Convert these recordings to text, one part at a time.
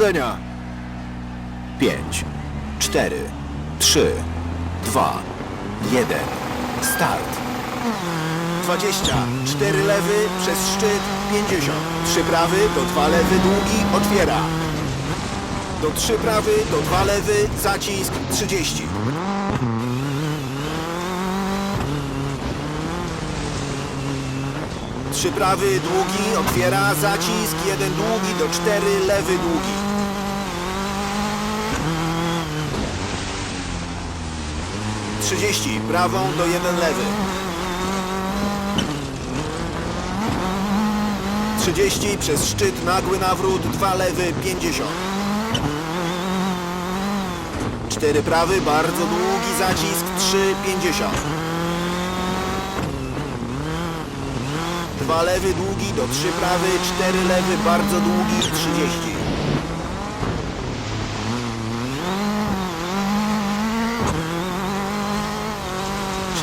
Powodzenia! 5, 4, 3, 2, 1. Start. 20. 4 lewy przez szczyt 50. 3 prawy do 2 lewy długi otwiera. Do 3 prawy do 2 lewy zacisk 30. Trzy prawy długi otwiera zacisk, jeden długi do cztery lewy długi. Trzydzieści prawą do jeden lewy. Trzydzieści przez szczyt nagły nawrót, dwa lewy, pięćdziesiąt. Cztery prawy, bardzo długi zacisk, trzy, pięćdziesiąt. Dwa lewy długi do trzy prawy, cztery lewy bardzo długi, 30.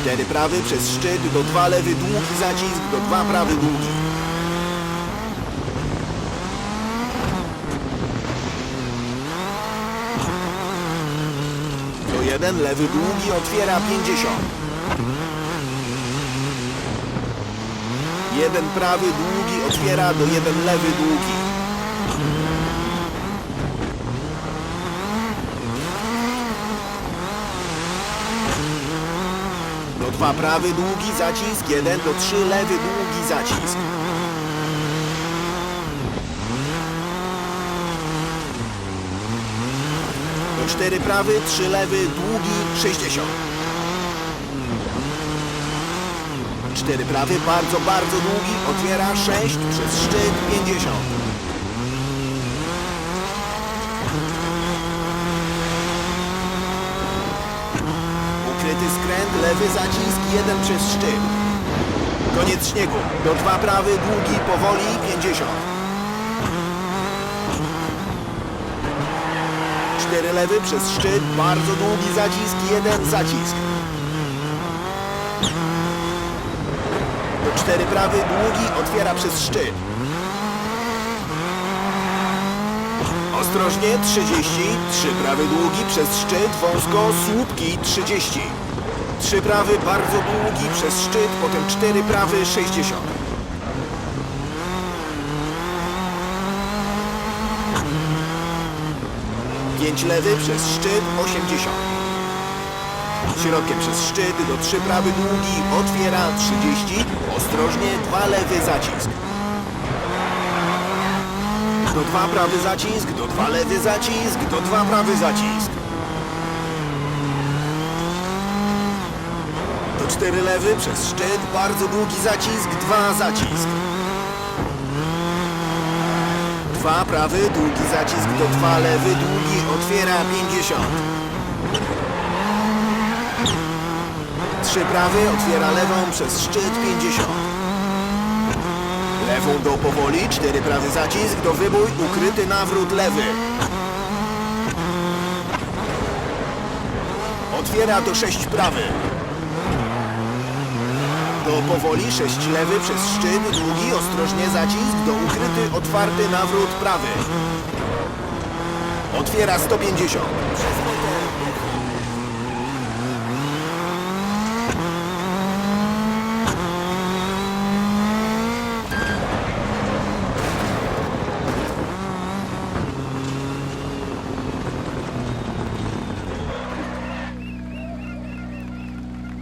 Cztery prawy przez szczyt do dwa lewy długi zacisk, do dwa prawy długi. Do jeden lewy długi otwiera 50. Jeden prawy długi otwiera do jeden lewy długi. Do dwa prawy długi zacisk, jeden do trzy lewy długi zacisk. Do cztery prawy, trzy lewy, długi, 60. Cztery prawy, bardzo, bardzo długi, otwiera 6 przez szczyt 50. Ukryty skręt, lewy zacisk, jeden przez szczyt. Koniec śniegu. Do dwa prawy, długi, powoli 50. Cztery lewy przez szczyt, bardzo długi zacisk, jeden zacisk. Do cztery prawy, długi, otwiera przez szczyt. Ostrożnie, 30. Trzy prawy, długi, przez szczyt, wąsko, słupki, 30. Trzy prawy, bardzo długi, przez szczyt, potem cztery prawy, 60. Pięć lewy, przez szczyt, 80. Środkiem przez szczyt do trzy prawy długi, otwiera 30, ostrożnie dwa lewy zacisk. Do dwa prawy zacisk, do dwa lewy zacisk, do dwa prawy zacisk. Cztery lewy przez szczyt, bardzo długi zacisk, dwa zacisk. Dwa prawy, długi zacisk, do dwa lewy, długi, otwiera 50. Trzy prawy, otwiera lewą przez szczyt 50. Lewą do powoli, cztery prawy zacisk, do wybój, ukryty nawrót lewy. Otwiera do sześć prawy. Do powoli, sześć lewy przez szczyt, długi, ostrożnie zacisk, do ukryty, otwarty nawrót prawy. Otwiera 150.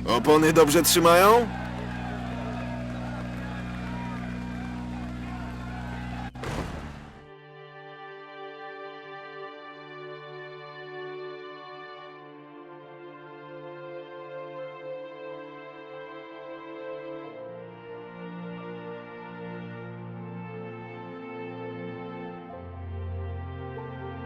Opony dobrze trzymają?